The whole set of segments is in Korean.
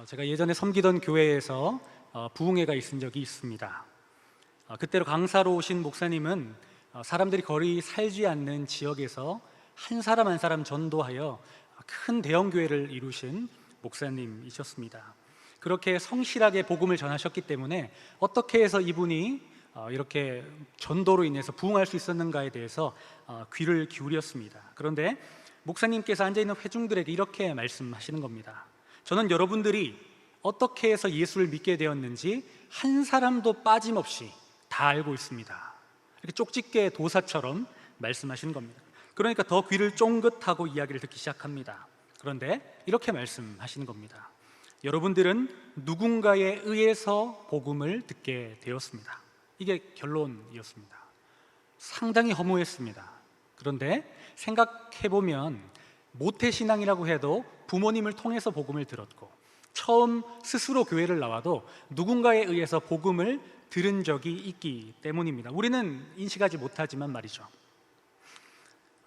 어, 제가 예전에 섬기던 교회에서 어, 부흥회가 있은 적이 있습니다. 어, 그때로 강사로 오신 목사님은 어, 사람들이 거의 살지 않는 지역에서 한 사람 한 사람 전도하여 큰 대형 교회를 이루신 목사님이셨습니다. 그렇게 성실하게 복음을 전하셨기 때문에 어떻게 해서 이분이 어, 이렇게 전도로 인해서 부흥할 수 있었는가에 대해서 어, 귀를 기울였습니다. 그런데 목사님께서 앉아 있는 회중들에게 이렇게 말씀하시는 겁니다. 저는 여러분들이 어떻게 해서 예수를 믿게 되었는지 한 사람도 빠짐없이 다 알고 있습니다. 이렇게 쪽집게 도사처럼 말씀하시는 겁니다. 그러니까 더 귀를 쫑긋하고 이야기를 듣기 시작합니다. 그런데 이렇게 말씀하시는 겁니다. 여러분들은 누군가에 의해서 복음을 듣게 되었습니다. 이게 결론이었습니다. 상당히 허무했습니다. 그런데 생각해 보면 모태 신앙이라고 해도 부모님을 통해서 복음을 들었고 처음 스스로 교회를 나와도 누군가에 의해서 복음을 들은 적이 있기 때문입니다. 우리는 인식하지 못하지만 말이죠.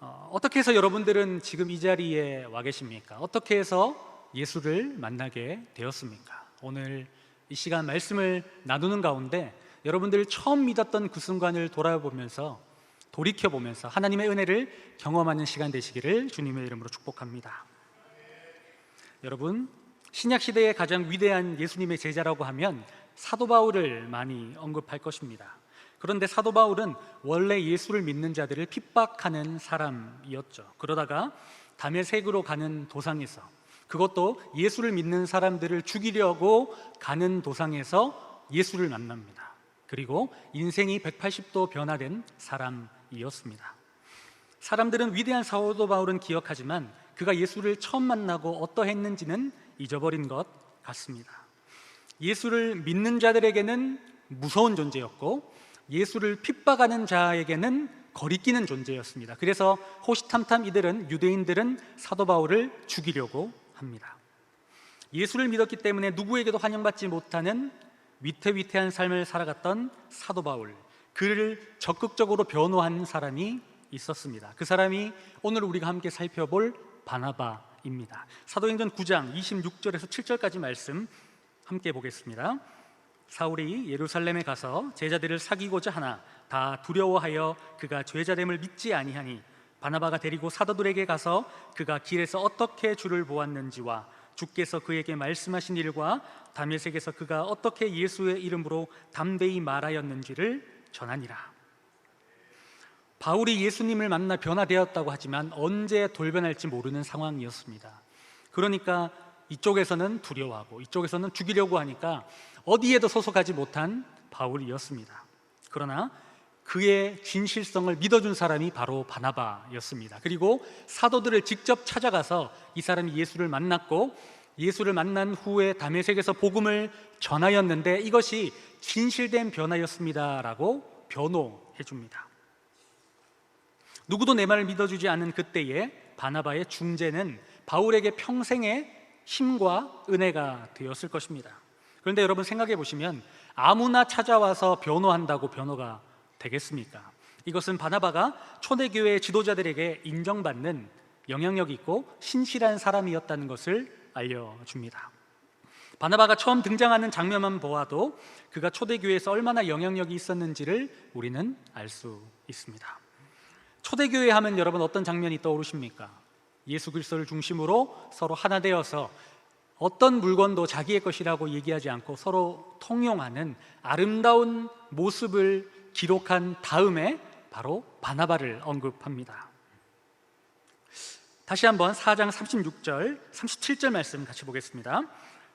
어, 어떻게 해서 여러분들은 지금 이 자리에 와 계십니까? 어떻게 해서 예수를 만나게 되었습니까? 오늘 이 시간 말씀을 나누는 가운데 여러분들 처음 믿었던 그 순간을 돌아보면서 돌이켜 보면서 하나님의 은혜를 경험하는 시간 되시기를 주님의 이름으로 축복합니다. 여러분 신약 시대의 가장 위대한 예수님의 제자라고 하면 사도 바울을 많이 언급할 것입니다. 그런데 사도 바울은 원래 예수를 믿는 자들을 핍박하는 사람이었죠. 그러다가 담에색으로 가는 도상에서 그것도 예수를 믿는 사람들을 죽이려고 가는 도상에서 예수를 만납니다. 그리고 인생이 180도 변화된 사람이었습니다. 사람들은 위대한 사도 바울은 기억하지만 그가 예수를 처음 만나고 어떠했는지는 잊어버린 것 같습니다. 예수를 믿는 자들에게는 무서운 존재였고 예수를 핍박하는 자에게는 거리끼는 존재였습니다. 그래서 호시탐탐 이들은 유대인들은 사도 바울을 죽이려고 합니다. 예수를 믿었기 때문에 누구에게도 환영받지 못하는 위태위태한 삶을 살아갔던 사도 바울 그를 적극적으로 변호한 사람이 있었습니다. 그 사람이 오늘 우리가 함께 살펴볼 바나바입니다. 사도행전 9장 26절에서 7절까지 말씀 함께 보겠습니다. 사울이 예루살렘에 가서 제자들을 사귀고자 하나 다 두려워하여 그가 죄자됨을 믿지 아니하니 바나바가 데리고 사도들에게 가서 그가 길에서 어떻게 주를 보았는지와 주께서 그에게 말씀하신 일과 담에색에서 그가 어떻게 예수의 이름으로 담대히 말하였는지를 전하니라. 바울이 예수님을 만나 변화되었다고 하지만 언제 돌변할지 모르는 상황이었습니다. 그러니까 이쪽에서는 두려워하고 이쪽에서는 죽이려고 하니까 어디에도 소속하지 못한 바울이었습니다. 그러나 그의 진실성을 믿어준 사람이 바로 바나바였습니다. 그리고 사도들을 직접 찾아가서 이 사람이 예수를 만났고 예수를 만난 후에 담에색에서 복음을 전하였는데 이것이 진실된 변화였습니다라고 변호해 줍니다. 누구도 내 말을 믿어주지 않은 그때에 바나바의 중재는 바울에게 평생의 힘과 은혜가 되었을 것입니다. 그런데 여러분 생각해 보시면 아무나 찾아와서 변호한다고 변호가 되겠습니까? 이것은 바나바가 초대교회 지도자들에게 인정받는 영향력 있고 신실한 사람이었다는 것을 알려줍니다. 바나바가 처음 등장하는 장면만 보아도 그가 초대교회에서 얼마나 영향력이 있었는지를 우리는 알 수 있습니다. 초대교회 하면 여러분 어떤 장면이 떠오르십니까? 예수 그리스도를 중심으로 서로 하나 되어서 어떤 물건도 자기의 것이라고 얘기하지 않고 서로 통용하는 아름다운 모습을 기록한 다음에 바로 바나바를 언급합니다. 다시 한번 4장 36절, 37절 말씀 같이 보겠습니다.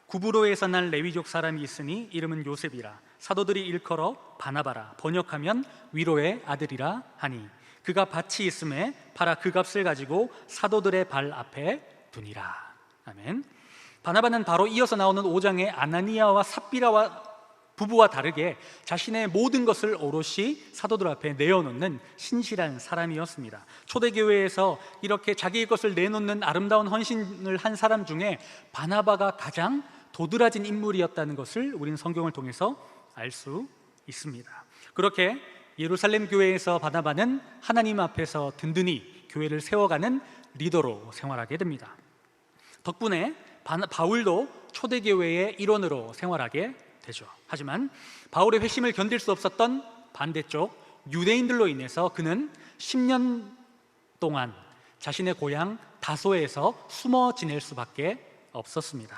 구브로에서 난 레위족 사람이 있으니 이름은 요셉이라 사도들이 일컬어 바나바라 번역하면 위로의 아들이라 하니 그가 밭이 있음에 팔아 그 값을 가지고 사도들의 발 앞에 두니라. 아멘. 바나바는 바로 이어서 나오는 5장의 아나니아와 삽비라와 부부와 다르게 자신의 모든 것을 오롯이 사도들 앞에 내어놓는 신실한 사람이었습니다. 초대교회에서 이렇게 자기의 것을 내놓는 아름다운 헌신을 한 사람 중에 바나바가 가장 도드라진 인물이었다는 것을 우리는 성경을 통해서 알 수 있습니다. 그렇게 예루살렘 교회에서 바나바는 하나님 앞에서 든든히 교회를 세워가는 리더로 생활하게 됩니다. 덕분에 바울도 초대교회의 일원으로 생활하게 되죠. 하지만 바울의 회심을 견딜 수 없었던 반대쪽 유대인들로 인해서 그는 10년 동안 자신의 고향 다소에서 숨어 지낼 수밖에 없었습니다.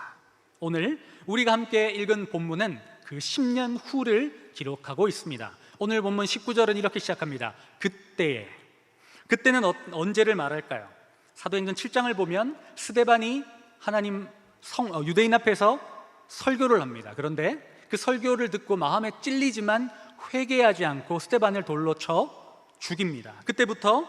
오늘 우리가 함께 읽은 본문은 그 10년 후를 기록하고 있습니다. 오늘 본문 19절은 이렇게 시작합니다. 그때에 그때는 어- 언제를 말할까요? 사도행전 7장을 보면 스데반이 하나님 성 어, 유대인 앞에서 설교를 합니다. 그런데 그 설교를 듣고 마음에 찔리지만 회개하지 않고 스데반을 돌로 쳐 죽입니다. 그때부터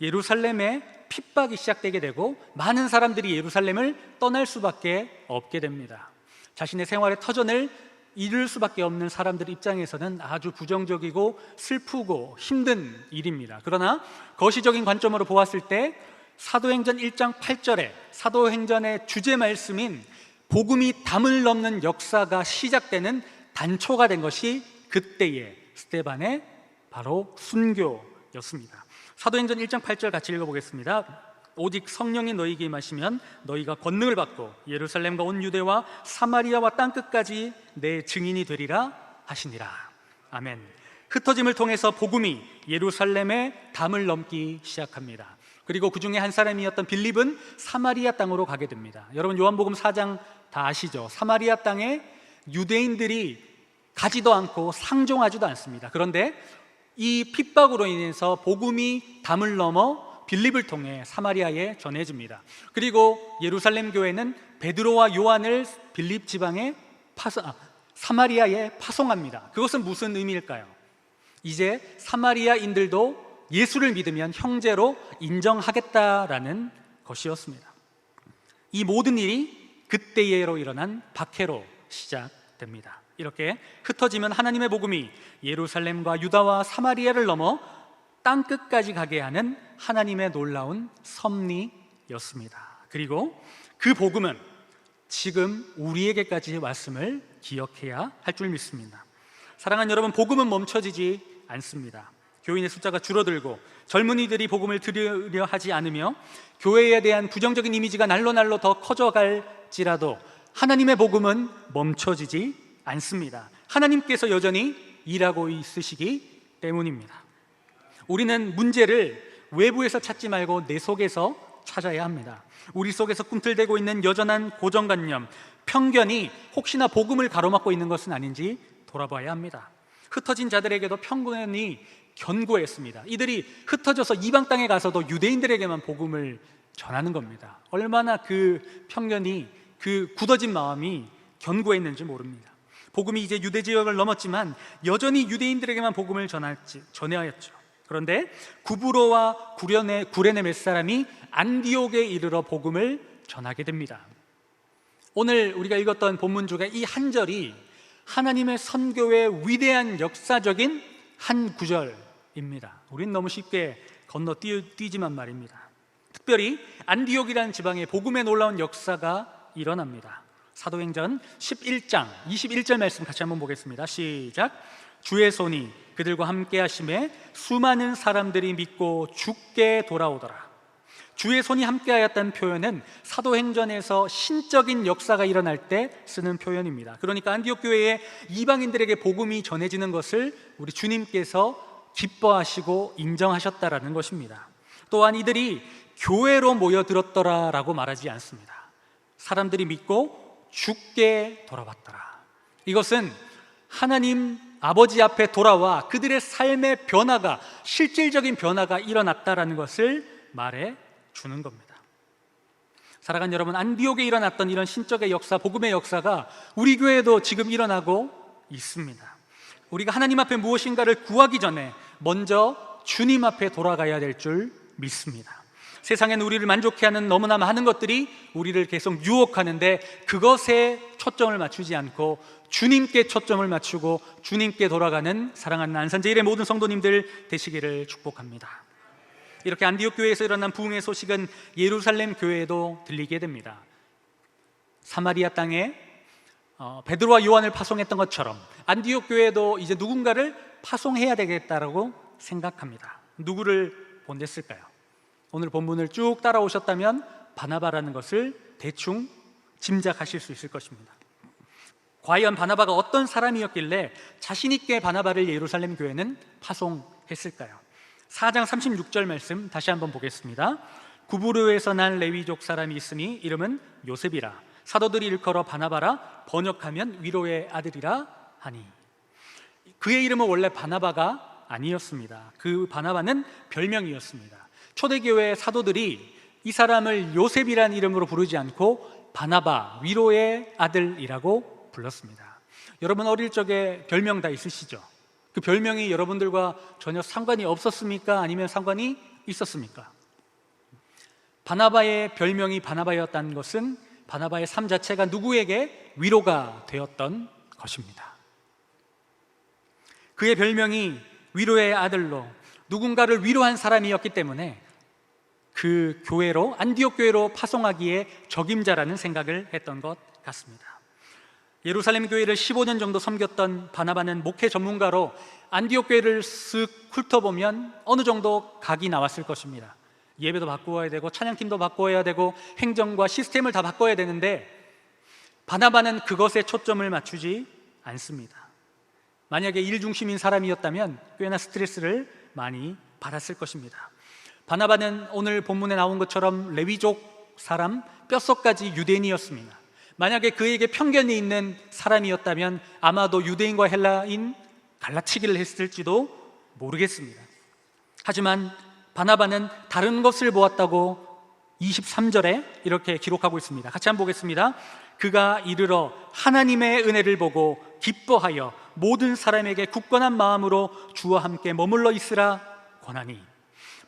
예루살렘에 핍박이 시작되게 되고 많은 사람들이 예루살렘을 떠날 수밖에 없게 됩니다. 자신의 생활의 터전을 잃을 수밖에 없는 사람들 입장에서는 아주 부정적이고 슬프고 힘든 일입니다. 그러나 거시적인 관점으로 보았을 때 사도행전 1장 8절에 사도행전의 주제 말씀인 복음이 담을 넘는 역사가 시작되는 단초가 된 것이 그때의 스테반의 바로 순교였습니다. 사도행전 1장 8절 같이 읽어보겠습니다. 오직 성령이 너희에게 임하시면 너희가 권능을 받고 예루살렘과 온 유대와 사마리아와 땅 끝까지 내 증인이 되리라 하시니라. 아멘. 흩어짐을 통해서 복음이 예루살렘의 담을 넘기 시작합니다. 그리고 그 중에 한 사람이었던 빌립은 사마리아 땅으로 가게 됩니다. 여러분 요한복음 4장 다 아시죠? 사마리아 땅에 유대인들이 가지도 않고 상종하지도 않습니다. 그런데 이 핍박으로 인해서 복음이 담을 넘어 빌립을 통해 사마리아에 전해집니다. 그리고 예루살렘 교회는 베드로와 요한을 빌립 지방에 파송, 아, 사마리아에 파송합니다. 그것은 무슨 의미일까요? 이제 사마리아인들도 예수를 믿으면 형제로 인정하겠다라는 것이었습니다. 이 모든 일이 그때예로 일어난 박해로 시작됩니다. 이렇게 흩어지면 하나님의 복음이 예루살렘과 유다와 사마리아를 넘어 땅 끝까지 가게 하는 하나님의 놀라운 섭리였습니다. 그리고 그 복음은 지금 우리에게까지 왔음을 기억해야 할 줄 믿습니다. 사랑하는 여러분, 복음은 멈춰지지 않습니다. 교인의 숫자가 줄어들고 젊은이들이 복음을 들으려 하지 않으며 교회에 대한 부정적인 이미지가 날로 날로 더 커져갈지라도 하나님의 복음은 멈춰지지 않습니다. 하나님께서 여전히 일하고 있으시기 때문입니다. 우리는 문제를 외부에서 찾지 말고 내 속에서 찾아야 합니다. 우리 속에서 꿈틀대고 있는 여전한 고정관념, 편견이 혹시나 복음을 가로막고 있는 것은 아닌지 돌아봐야 합니다. 흩어진 자들에게도 편견이 견고했습니다. 이들이 흩어져서 이방 땅에 가서도 유대인들에게만 복음을 전하는 겁니다. 얼마나 그 편견이 그 굳어진 마음이 견고했는지 모릅니다. 복음이 이제 유대 지역을 넘었지만 여전히 유대인들에게만 복음을 전할지 전해하였죠. 그런데 구브로와 구레네 구레네 몇 사람이 안디옥에 이르러 복음을 전하게 됩니다. 오늘 우리가 읽었던 본문 중에 이 한 절이 하나님의 선교의 위대한 역사적인 한 구절 입니다. 우린 너무 쉽게 건너뛰지만 말입니다. 특별히 안디옥이라는 지방에 복음의 놀라운 역사가 일어납니다. 사도행전 11장 21절 말씀 같이 한번 보겠습니다. 시작. 주의 손이 그들과 함께 하심에 수많은 사람들이 믿고 죽게 돌아오더라. 주의 손이 함께하였다는 표현은 사도행전에서 신적인 역사가 일어날 때 쓰는 표현입니다. 그러니까 안디옥 교회에 이방인들에게 복음이 전해지는 것을 우리 주님께서 기뻐하시고 인정하셨다라는 것입니다. 또한 이들이 교회로 모여들었더라라고 말하지 않습니다. 사람들이 믿고 죽게 돌아왔더라. 이것은 하나님 아버지 앞에 돌아와 그들의 삶의 변화가 실질적인 변화가 일어났다라는 것을 말해 주는 겁니다. 사랑하는 여러분, 안디옥에 일어났던 이런 신적의 역사, 복음의 역사가 우리 교회에도 지금 일어나고 있습니다. 우리가 하나님 앞에 무엇인가를 구하기 전에 먼저 주님 앞에 돌아가야 될 줄 믿습니다. 세상엔 우리를 만족해 하는 너무나 많은 것들이 우리를 계속 유혹하는데 그것에 초점을 맞추지 않고 주님께 초점을 맞추고 주님께 돌아가는 사랑하는 안산제일의 모든 성도님들 되시기를 축복합니다. 이렇게 안디옥 교회에서 일어난 부흥의 소식은 예루살렘 교회에도 들리게 됩니다. 사마리아 땅에 어, 베드로와 요한을 파송했던 것처럼 안디옥 교회도 이제 누군가를 파송해야 되겠다라고 생각합니다. 누구를 보냈을까요? 오늘 본문을 쭉 따라오셨다면 바나바라는 것을 대충 짐작하실 수 있을 것입니다. 과연 바나바가 어떤 사람이었길래 자신 있게 바나바를 예루살렘 교회는 파송했을까요? 4장 36절 말씀 다시 한번 보겠습니다. 구부르에서 난 레위족 사람이 있으니 이름은 요셉이라 사도들이 일컬어 바나바라 번역하면 위로의 아들이라 하니 그의 이름은 원래 바나바가 아니었습니다. 그 바나바는 별명이었습니다. 초대교회 사도들이 이 사람을 요셉이란 이름으로 부르지 않고 바나바 위로의 아들이라고 불렀습니다. 여러분 어릴 적에 별명 다 있으시죠? 그 별명이 여러분들과 전혀 상관이 없었습니까? 아니면 상관이 있었습니까? 바나바의 별명이 바나바였다는 것은 바나바의 삶 자체가 누구에게 위로가 되었던 것입니다. 그의 별명이 위로의 아들로 누군가를 위로한 사람이었기 때문에 그 교회로 안디옥 교회로 파송하기에 적임자라는 생각을 했던 것 같습니다. 예루살렘 교회를 15년 정도 섬겼던 바나바는 목회 전문가로 안디옥 교회를 쓱 훑어보면 어느 정도 각이 나왔을 것입니다. 예배도 바꾸어야 되고 찬양팀도 바꿔야 되고 행정과 시스템을 다 바꿔야 되는데 바나바는 그것에 초점을 맞추지 않습니다. 만약에 일 중심인 사람이었다면 꽤나 스트레스를 많이 받았을 것입니다. 바나바는 오늘 본문에 나온 것처럼 레위족 사람 뼛속까지 유대인이었습니다. 만약에 그에게 편견이 있는 사람이었다면 아마도 유대인과 헬라인 갈라치기를 했을지도 모르겠습니다. 하지만 바나바는 다른 것을 보았다고 23절에 이렇게 기록하고 있습니다. 같이 한번 보겠습니다. 그가 이르러 하나님의 은혜를 보고 기뻐하여 모든 사람에게 굳건한 마음으로 주와 함께 머물러 있으라 권하니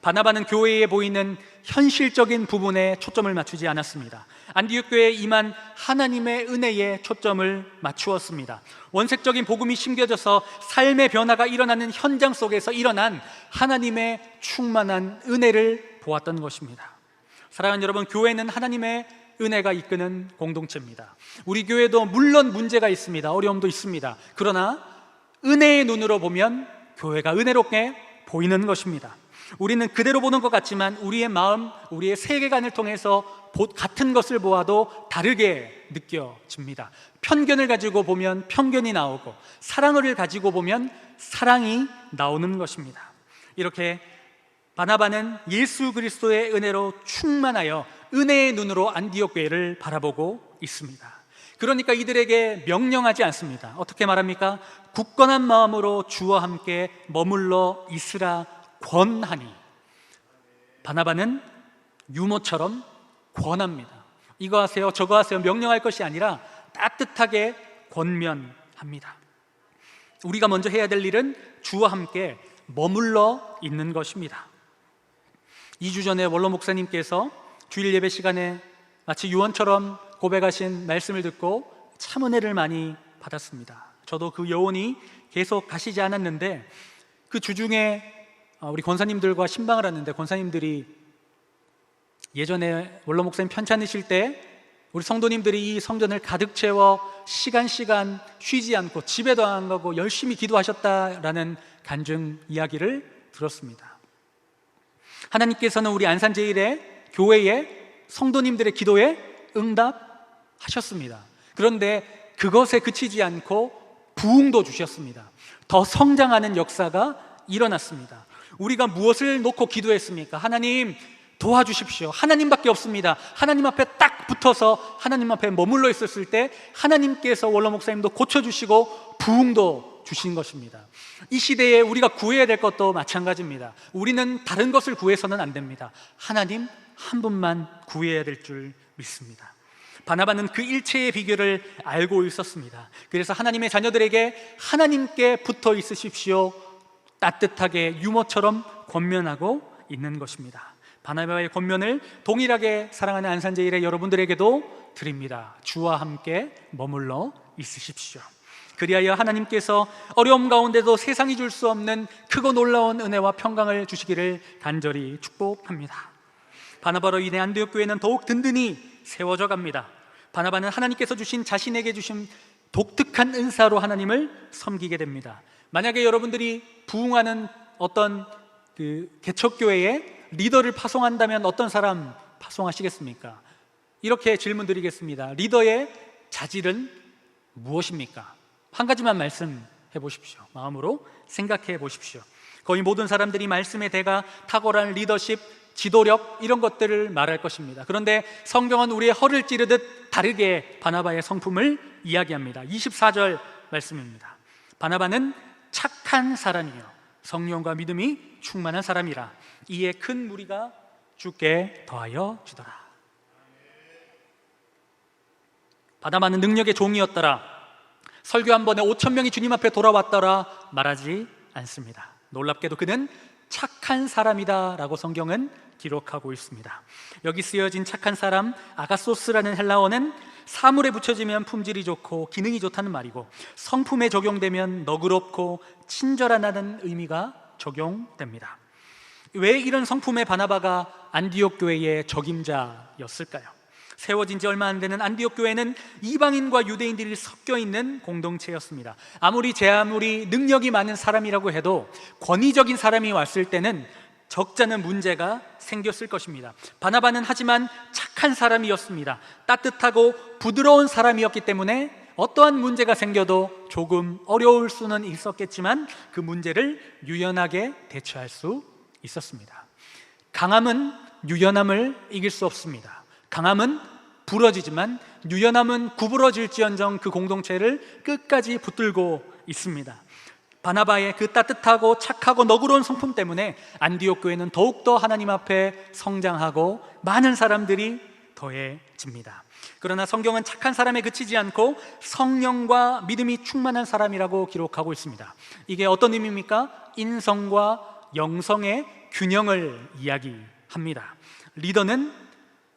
바나바는 교회에 보이는 현실적인 부분에 초점을 맞추지 않았습니다. 안디옥 교회에 임한 하나님의 은혜에 초점을 맞추었습니다. 원색적인 복음이 심겨져서 삶의 변화가 일어나는 현장 속에서 일어난 하나님의 충만한 은혜를 보았던 것입니다. 사랑하는 여러분, 교회는 하나님의 은혜가 이끄는 공동체입니다. 우리 교회도 물론 문제가 있습니다. 어려움도 있습니다. 그러나 은혜의 눈으로 보면 교회가 은혜롭게 보이는 것입니다. 우리는 그대로 보는 것 같지만 우리의 마음, 우리의 세계관을 통해서 같은 것을 보아도 다르게 느껴집니다. 편견을 가지고 보면 편견이 나오고 사랑을 가지고 보면 사랑이 나오는 것입니다. 이렇게 바나바는 예수 그리스도의 은혜로 충만하여 은혜의 눈으로 안디옥 교회를 바라보고 있습니다. 그러니까 이들에게 명령하지 않습니다. 어떻게 말합니까? 굳건한 마음으로 주와 함께 머물러 있으라 권하니 바나바는 유모처럼 권합니다. 이거 하세요, 저거 하세요 명령할 것이 아니라 따뜻하게 권면합니다. 우리가 먼저 해야 될 일은 주와 함께 머물러 있는 것입니다. 2주 전에 원로 목사님께서 주일 예배 시간에 마치 유언처럼 고백하신 말씀을 듣고 참 은혜를 많이 받았습니다. 저도 그 여운이 계속 가시지 않았는데 그 주중에 어, 우리 권사님들과 신방을 하는데 권사님들이 예전에 원로 목사님 편찮으실 때 우리 성도님들이 이 성전을 가득 채워 시간 시간 쉬지 않고 집에도 안 가고 열심히 기도하셨다라는 간증 이야기를 들었습니다. 하나님께서는 우리 안산 제일의 교회의 성도님들의 기도에 응답하셨습니다. 그런데 그것에 그치지 않고 부흥도 주셨습니다. 더 성장하는 역사가 일어났습니다. 우리가 무엇을 놓고 기도했습니까? 하나님 도와주십시오. 하나님밖에 없습니다. 하나님 앞에 딱 붙어서 하나님 앞에 머물러 있었을 때 하나님께서 원로 목사님도 고쳐주시고 부흥도 주신 것입니다. 이 시대에 우리가 구해야 될 것도 마찬가지입니다. 우리는 다른 것을 구해서는 안 됩니다. 하나님 한 분만 구해야 될 줄 믿습니다. 바나바는 그 일체의 비결을 알고 있었습니다. 그래서 하나님의 자녀들에게 하나님께 붙어 있으십시오. 따뜻하게 유모처럼 권면하고 있는 것입니다. 바나바의 권면을 동일하게 사랑하는 안산제일의 여러분들에게도 드립니다. 주와 함께 머물러 있으십시오. 그리하여 하나님께서 어려움 가운데도 세상이 줄 수 없는 크고 놀라운 은혜와 평강을 주시기를 간절히 축복합니다. 바나바로 인해 안디옥 교회는 더욱 든든히 세워져 갑니다. 바나바는 하나님께서 주신 자신에게 주신 독특한 은사로 하나님을 섬기게 됩니다. 만약에 여러분들이 부흥하는 어떤 그 개척교회에 리더를 파송한다면 어떤 사람 파송하시겠습니까? 이렇게 질문 드리겠습니다. 리더의 자질은 무엇입니까? 한 가지만 말씀해 보십시오. 마음으로 생각해 보십시오. 거의 모든 사람들이 말씀의 대가, 탁월한 리더십, 지도력 이런 것들을 말할 것입니다. 그런데 성경은 우리의 허를 찌르듯 다르게 바나바의 성품을 이야기합니다. 24절 말씀입니다. 바나바는 착한 사람이요 성령과 믿음이 충만한 사람이라 이에 큰 무리가 주께 더하여 주더라. 바나바는 능력의 종이었더라. 설교 한 번에 5천 명이 주님 앞에 돌아왔더라 말하지 않습니다. 놀랍게도 그는 착한 사람이다라고 성경은 기록하고 있습니다. 여기 쓰여진 착한 사람 아가소스라는 헬라어는 사물에 붙여지면 품질이 좋고 기능이 좋다는 말이고 성품에 적용되면 너그럽고 친절하다는 의미가 적용됩니다. 왜 이런 성품의 바나바가 안디옥 교회의 적임자였을까요? 세워진 지 얼마 안 되는 안디옥 교회는 이방인과 유대인들이 섞여 있는 공동체였습니다. 아무리 제 아무리 능력이 많은 사람이라고 해도 권위적인 사람이 왔을 때는 적잖은 문제가 생겼을 것입니다. 바나바는 하지만 착한 사람이었습니다. 따뜻하고 부드러운 사람이었기 때문에 어떠한 문제가 생겨도 조금 어려울 수는 있었겠지만 그 문제를 유연하게 대처할 수 있었습니다. 강함은 유연함을 이길 수 없습니다. 강함은 부러지지만 유연함은 구부러질지언정 그 공동체를 끝까지 붙들고 있습니다. 바나바의 그 따뜻하고 착하고 너그러운 성품 때문에 안디옥 교회는 더욱더 하나님 앞에 성장하고 많은 사람들이 더해집니다. 그러나 성경은 착한 사람에 그치지 않고 성령과 믿음이 충만한 사람이라고 기록하고 있습니다. 이게 어떤 의미입니까? 인성과 영성의 균형을 이야기합니다. 리더는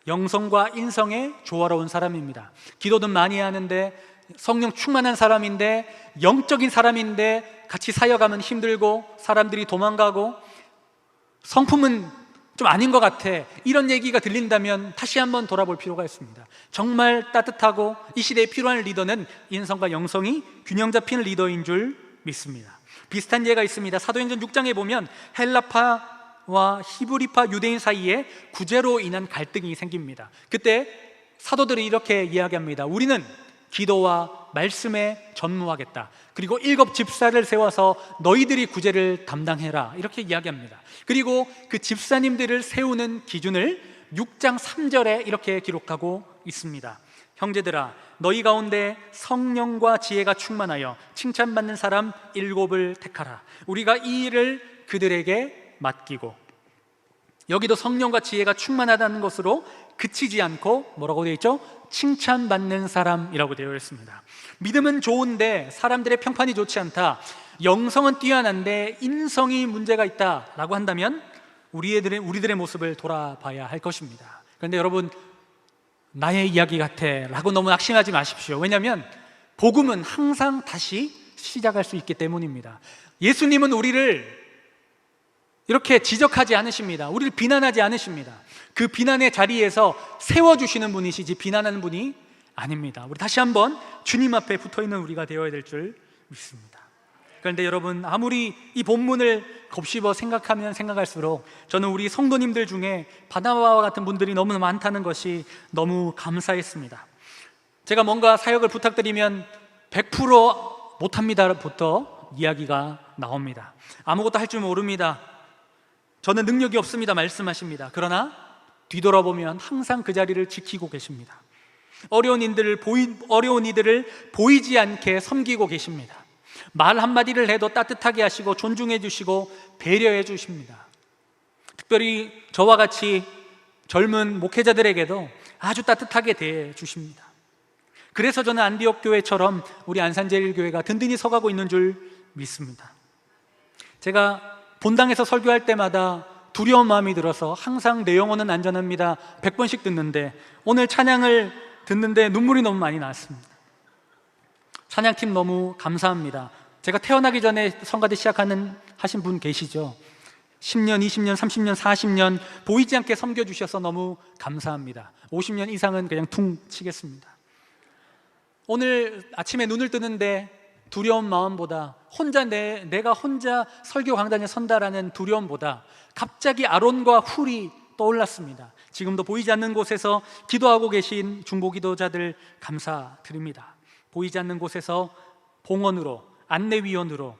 영성과 인성의 조화로운 사람입니다. 기도는 많이 하는데 성령 충만한 사람인데 영적인 사람인데 같이 사역하면 힘들고 사람들이 도망가고 성품은 좀 아닌 것 같아. 이런 얘기가 들린다면 다시 한번 돌아볼 필요가 있습니다. 정말 따뜻하고 이 시대에 필요한 리더는 인성과 영성이 균형 잡힌 리더인 줄 믿습니다. 비슷한 예가 있습니다. 사도행전 6장에 보면 헬라파 와 히브리파 유대인 사이에 구제로 인한 갈등이 생깁니다. 그때 사도들이 이렇게 이야기합니다. 우리는 기도와 말씀에 전무하겠다. 그리고 일곱 집사를 세워서 너희들이 구제를 담당해라. 이렇게 이야기합니다. 그리고 그 집사님들을 세우는 기준을 6장 3절에 이렇게 기록하고 있습니다. 형제들아, 너희 가운데 성령과 지혜가 충만하여 칭찬받는 사람 일곱을 택하라. 우리가 이 일을 그들에게 맡기고 여기도 성령과 지혜가 충만하다는 것으로 그치지 않고 뭐라고 되어 있죠? 칭찬받는 사람이라고 되어 있습니다. 믿음은 좋은데 사람들의 평판이 좋지 않다. 영성은 뛰어난데 인성이 문제가 있다라고 한다면 우리들의 우리들의 모습을 돌아봐야 할 것입니다. 그런데 여러분 나의 이야기 같아라고 너무 낙심하지 마십시오. 왜냐하면 복음은 항상 다시 시작할 수 있기 때문입니다. 예수님은 우리를 이렇게 지적하지 않으십니다. 우리를 비난하지 않으십니다. 그 비난의 자리에서 세워주시는 분이시지 비난하는 분이 아닙니다. 우리 다시 한번 주님 앞에 붙어 있는 우리가 되어야 될 줄 믿습니다. 그런데 여러분, 아무리 이 본문을 곱씹어 생각하면 생각할수록 저는 우리 성도님들 중에 바나바와 같은 분들이 너무 많다는 것이 너무 감사했습니다. 제가 뭔가 사역을 부탁드리면 100% 못합니다부터 이야기가 나옵니다. 아무것도 할 줄 모릅니다. 저는 능력이 없습니다. 말씀하십니다. 그러나 뒤돌아보면 항상 그 자리를 지키고 계십니다. 어려운 이들을 보이, 어려운 이들을 보이지 않게 섬기고 계십니다. 말 한마디를 해도 따뜻하게 하시고 존중해 주시고 배려해 주십니다. 특별히 저와 같이 젊은 목회자들에게도 아주 따뜻하게 대해 주십니다. 그래서 저는 안디옥 교회처럼 우리 안산제일교회가 든든히 서가고 있는 줄 믿습니다. 제가 본당에서 설교할 때마다 두려운 마음이 들어서 항상 내 영혼은 안전합니다. 100번씩 듣는데 오늘 찬양을 듣는데 눈물이 너무 많이 나왔습니다. 찬양팀 너무 감사합니다. 제가 태어나기 전에 성가대 시작하는 하신 분 계시죠? 10년, 20년, 30년, 40년 보이지 않게 섬겨 주셔서 너무 감사합니다. 50년 이상은 그냥 퉁 치겠습니다. 오늘 아침에 눈을 뜨는데 두려운 마음보다 혼자 내, 내가 혼자 설교 강단에 선다라는 두려움보다 갑자기 아론과 훌이 떠올랐습니다. 지금도 보이지 않는 곳에서 기도하고 계신 중보 기도자들 감사드립니다. 보이지 않는 곳에서 봉헌으로 안내위원으로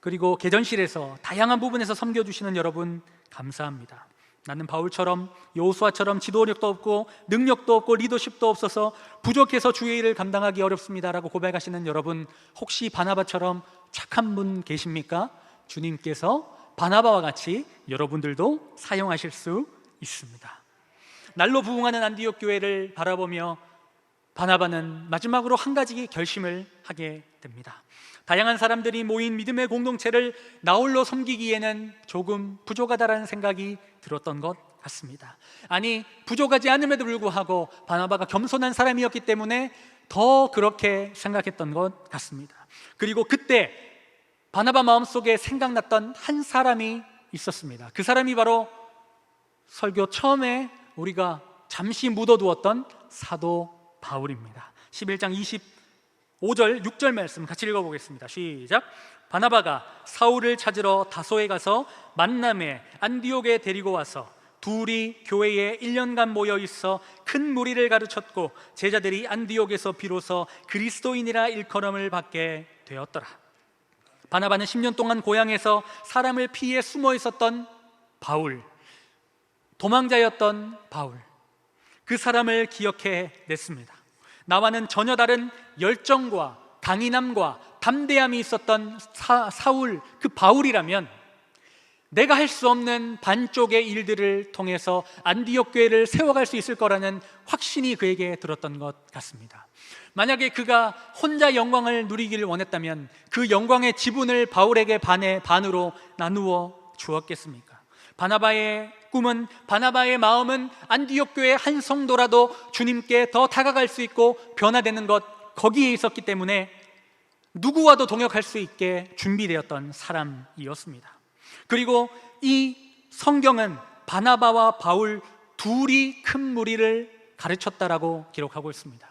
그리고 개전실에서 다양한 부분에서 섬겨주시는 여러분 감사합니다. 나는 바울처럼 여호수아처럼 지도력도 없고 능력도 없고 리더십도 없어서 부족해서 주의 일을 감당하기 어렵습니다라고 고백하시는 여러분 혹시 바나바처럼 착한 분 계십니까? 주님께서 바나바와 같이 여러분들도 사용하실 수 있습니다. 날로 부흥하는 안디옥 교회를 바라보며 바나바는 마지막으로 한 가지 결심을 하게 됩니다. 다양한 사람들이 모인 믿음의 공동체를 나홀로 섬기기에는 조금 부족하다라는 생각이 들었던 것 같습니다. 아니, 부족하지 않음에도 불구하고 바나바가 겸손한 사람이었기 때문에 더 그렇게 생각했던 것 같습니다. 그리고 그때 바나바 마음속에 생각났던 한 사람이 있었습니다. 그 사람이 바로 설교 처음에 우리가 잠시 묻어두었던 사도 바울입니다. 11장 25절, 6절 말씀 같이 읽어 보겠습니다. 시작. 바나바가 사울을 찾으러 다소에 가서 만남에 안디옥에 데리고 와서 둘이 교회에 1년간 모여 있어 큰 무리를 가르쳤고 제자들이 안디옥에서 비로소 그리스도인이라 일컬음을 받게 되었더라. 바나바는 10년 동안 고향에서 사람을 피해 숨어 있었던 바울, 도망자였던 바울, 그 사람을 기억해 냈습니다. 나와는 전혀 다른 열정과 강인함과 담대함이 있었던 사, 사울, 그 바울이라면 내가 할 수 없는 반쪽의 일들을 통해서 안디옥 교회를 세워갈 수 있을 거라는 확신이 그에게 들었던 것 같습니다. 만약에 그가 혼자 영광을 누리기를 원했다면 그 영광의 지분을 바울에게 반에 반으로 나누어 주었겠습니까? 바나바의 꿈은 바나바의 마음은 안디옥 교회 한 성도라도 주님께 더 다가갈 수 있고 변화되는 것 거기에 있었기 때문에 누구와도 동역할 수 있게 준비되었던 사람이었습니다. 그리고 이 성경은 바나바와 바울 둘이 큰 무리를 가르쳤다라고 기록하고 있습니다.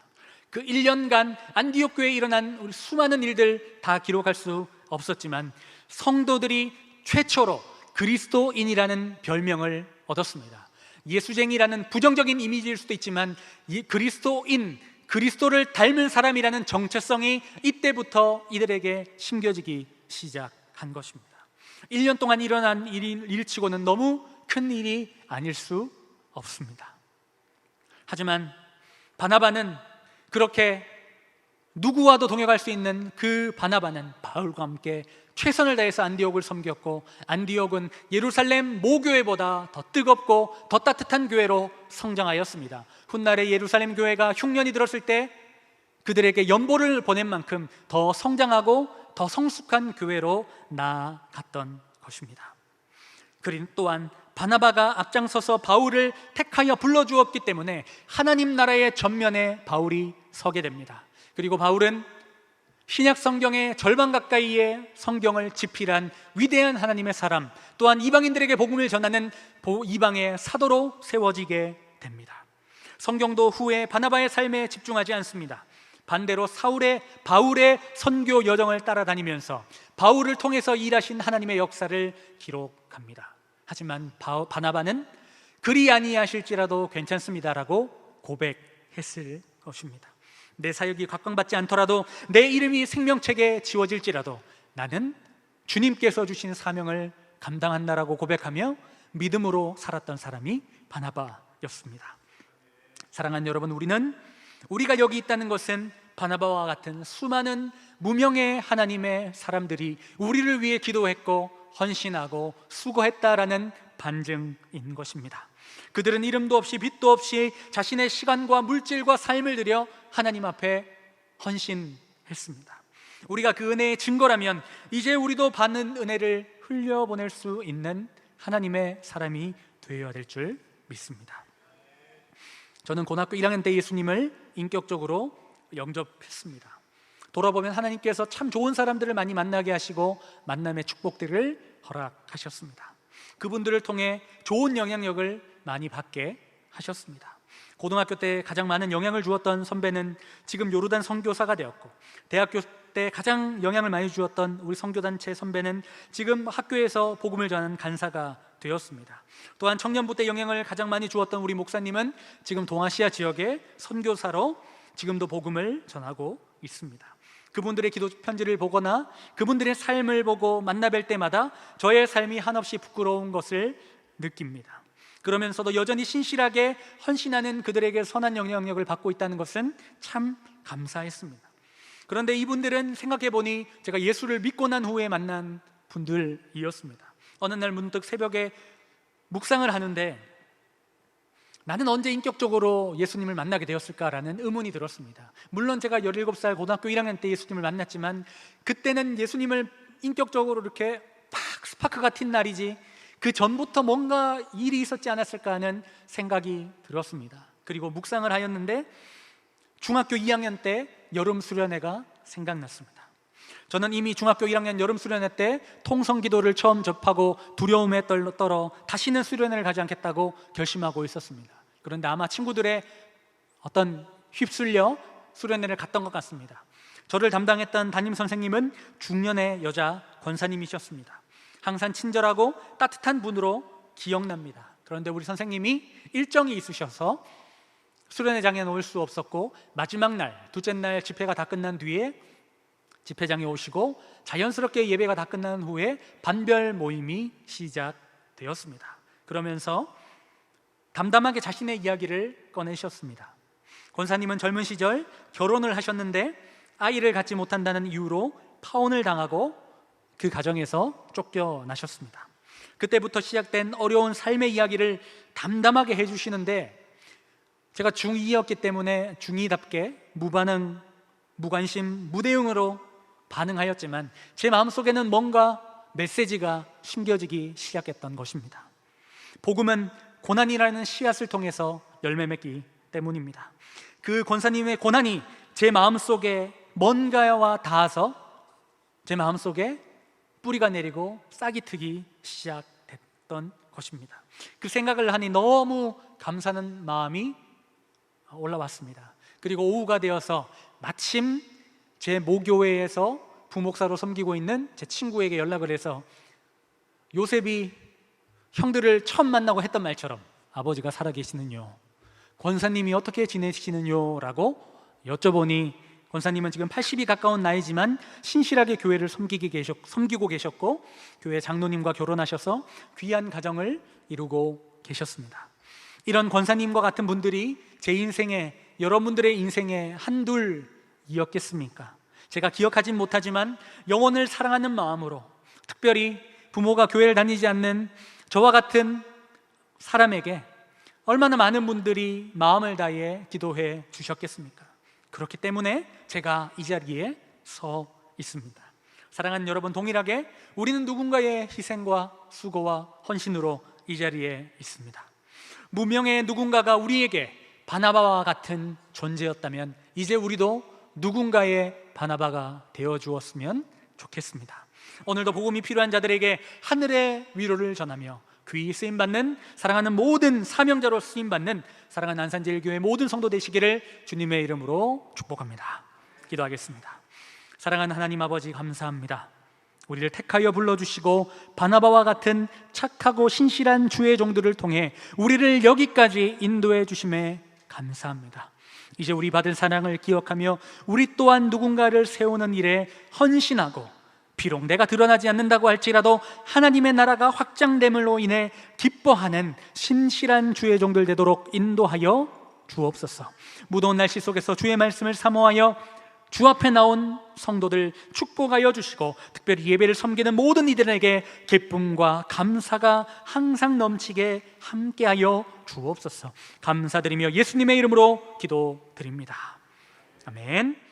그 1년간 안디옥 교회에 일어난 우리 수많은 일들 다 기록할 수 없었지만 성도들이 최초로 그리스도인이라는 별명을 얻었습니다. 예수쟁이라는 부정적인 이미지일 수도 있지만 이 그리스도인, 그리스도를 닮은 사람이라는 정체성이 이때부터 이들에게 심겨지기 시작한 것입니다. 1년 동안 일어난 일, 일치고는 너무 큰 일이 아닐 수 없습니다. 하지만 바나바는 그렇게 누구와도 동역할 수 있는 그 바나바는 바울과 함께 최선을 다해서 안디옥을 섬겼고 안디옥은 예루살렘 모교회보다 더 뜨겁고 더 따뜻한 교회로 성장하였습니다. 훗날에 예루살렘 교회가 흉년이 들었을 때 그들에게 연보를 보낸 만큼 더 성장하고 더 성숙한 교회로 나아갔던 것입니다. 그린 또한 바나바가 앞장서서 바울을 택하여 불러주었기 때문에 하나님 나라의 전면에 바울이 서게 됩니다. 그리고 바울은 신약 성경의 절반 가까이의 성경을 집필한 위대한 하나님의 사람, 또한 이방인들에게 복음을 전하는 이방의 사도로 세워지게 됩니다. 성경도 후에 바나바의 삶에 집중하지 않습니다. 반대로 사울의 바울의 선교 여정을 따라다니면서 바울을 통해서 일하신 하나님의 역사를 기록합니다. 하지만 바나바는 그리 아니하실지라도 괜찮습니다라고 고백했을 것입니다. 내 사역이 각광받지 않더라도 내 이름이 생명책에 지워질지라도 나는 주님께서 주신 사명을 감당한다라고 고백하며 믿음으로 살았던 사람이 바나바였습니다. 사랑하는 여러분, 우리는 우리가 여기 있다는 것은 바나바와 같은 수많은 무명의 하나님의 사람들이 우리를 위해 기도했고 헌신하고 수고했다라는 반증인 것입니다. 그들은 이름도 없이 빛도 없이 자신의 시간과 물질과 삶을 들여 하나님 앞에 헌신했습니다. 우리가 그 은혜의 증거라면 이제 우리도 받는 은혜를 흘려보낼 수 있는 하나님의 사람이 되어야 될 줄 믿습니다. 저는 고등학교 1학년 때 예수님을 인격적으로 영접했습니다. 돌아보면 하나님께서 참 좋은 사람들을 많이 만나게 하시고 만남의 축복들을 허락하셨습니다. 그분들을 통해 좋은 영향력을 많이 받게 하셨습니다. 고등학교 때 가장 많은 영향을 주었던 선배는 지금 요르단 선교사가 되었고 대학교 때 가장 영향을 많이 주었던 우리 선교단체 선배는 지금 학교에서 복음을 전하는 간사가 되었습니다. 또한 청년부 때 영향을 가장 많이 주었던 우리 목사님은 지금 동아시아 지역의 선교사로 지금도 복음을 전하고 있습니다. 그분들의 기도 편지를 보거나 그분들의 삶을 보고 만나뵐 때마다 저의 삶이 한없이 부끄러운 것을 느낍니다. 그러면서도 여전히 신실하게 헌신하는 그들에게 선한 영향력을 받고 있다는 것은 참 감사했습니다. 그런데 이분들은 생각해 보니 제가 예수를 믿고 난 후에 만난 분들이었습니다. 어느 날 문득 새벽에 묵상을 하는데 나는 언제 인격적으로 예수님을 만나게 되었을까라는 의문이 들었습니다. 물론 제가 17살 고등학교 1학년 때 예수님을 만났지만 그때는 예수님을 인격적으로 이렇게 팍 스파크가 튄 날이지 그 전부터 뭔가 일이 있었지 않았을까 하는 생각이 들었습니다. 그리고 묵상을 하였는데 중학교 2학년 때 여름 수련회가 생각났습니다. 저는 이미 중학교 1학년 여름 수련회 때 통성 기도를 처음 접하고 두려움에 떨- 떨어 다시는 수련회를 가지 않겠다고 결심하고 있었습니다. 그런데 아마 친구들의 어떤 휩쓸려 수련회를 갔던 것 같습니다. 저를 담당했던 담임 선생님은 중년의 여자 권사님이셨습니다. 항상 친절하고 따뜻한 분으로 기억납니다. 그런데 우리 선생님이 일정이 있으셔서 수련회장에 올 수 없었고 마지막 날, 둘째 날 집회가 다 끝난 뒤에 집회장에 오시고 자연스럽게 예배가 다 끝난 후에 반별 모임이 시작되었습니다. 그러면서 담담하게 자신의 이야기를 꺼내셨습니다. 권사님은 젊은 시절 결혼을 하셨는데 아이를 갖지 못한다는 이유로 파혼을 당하고 그 가정에서 쫓겨나셨습니다. 그때부터 시작된 어려운 삶의 이야기를 담담하게 해주시는데 제가 중2였기 때문에 중2답게 무반응, 무관심, 무대응으로 반응하였지만 제 마음속에는 뭔가 메시지가 심겨지기 시작했던 것입니다. 복음은 고난이라는 씨앗을 통해서 열매 맺기 때문입니다. 그 권사님의 고난이 제 마음속에 뭔가와 닿아서 제 마음속에 뿌리가 내리고 싹이 트기 시작됐던 것입니다. 그 생각을 하니 너무 감사하는 마음이 올라왔습니다. 그리고 오후가 되어서 마침 제 모교회에서 부목사로 섬기고 있는 제 친구에게 연락을 해서 요셉이 형들을 처음 만나고 했던 말처럼 아버지가 살아계시는요. 권사님이 어떻게 지내시는요? 라고 여쭤보니 권사님은 지금 80이 가까운 나이지만 신실하게 교회를 섬기게 계셨, 섬기고 계셨고 교회 장로님과 결혼하셔서 귀한 가정을 이루고 계셨습니다. 이런 권사님과 같은 분들이 제 인생에 여러분들의 인생에 한둘이었겠습니까? 제가 기억하진 못하지만 영혼을 사랑하는 마음으로 특별히 부모가 교회를 다니지 않는 저와 같은 사람에게 얼마나 많은 분들이 마음을 다해 기도해 주셨겠습니까? 그렇기 때문에 제가 이 자리에 서 있습니다. 사랑하는 여러분, 동일하게 우리는 누군가의 희생과 수고와 헌신으로 이 자리에 있습니다. 무명의 누군가가 우리에게 바나바와 같은 존재였다면 이제 우리도 누군가의 바나바가 되어 주었으면 좋겠습니다. 오늘도 복음이 필요한 자들에게 하늘의 위로를 전하며 귀히 쓰임 받는 사랑하는 모든 사명자로 쓰임 받는 사랑하는 안산제일교회 모든 성도 되시기를 주님의 이름으로 축복합니다. 기도하겠습니다. 사랑하는 하나님 아버지 감사합니다. 우리를 택하여 불러주시고 바나바와 같은 착하고 신실한 주의 종들을 통해 우리를 여기까지 인도해 주심에 감사합니다. 이제 우리 받은 사랑을 기억하며 우리 또한 누군가를 세우는 일에 헌신하고 비록 내가 드러나지 않는다고 할지라도 하나님의 나라가 확장됨으로 인해 기뻐하는 신실한 주의 종들 되도록 인도하여 주옵소서. 무더운 날씨 속에서 주의 말씀을 사모하여 주 앞에 나온 성도들 축복하여 주시고 특별히 예배를 섬기는 모든 이들에게 기쁨과 감사가 항상 넘치게 함께하여 주옵소서. 감사드리며 예수님의 이름으로 기도드립니다. 아멘.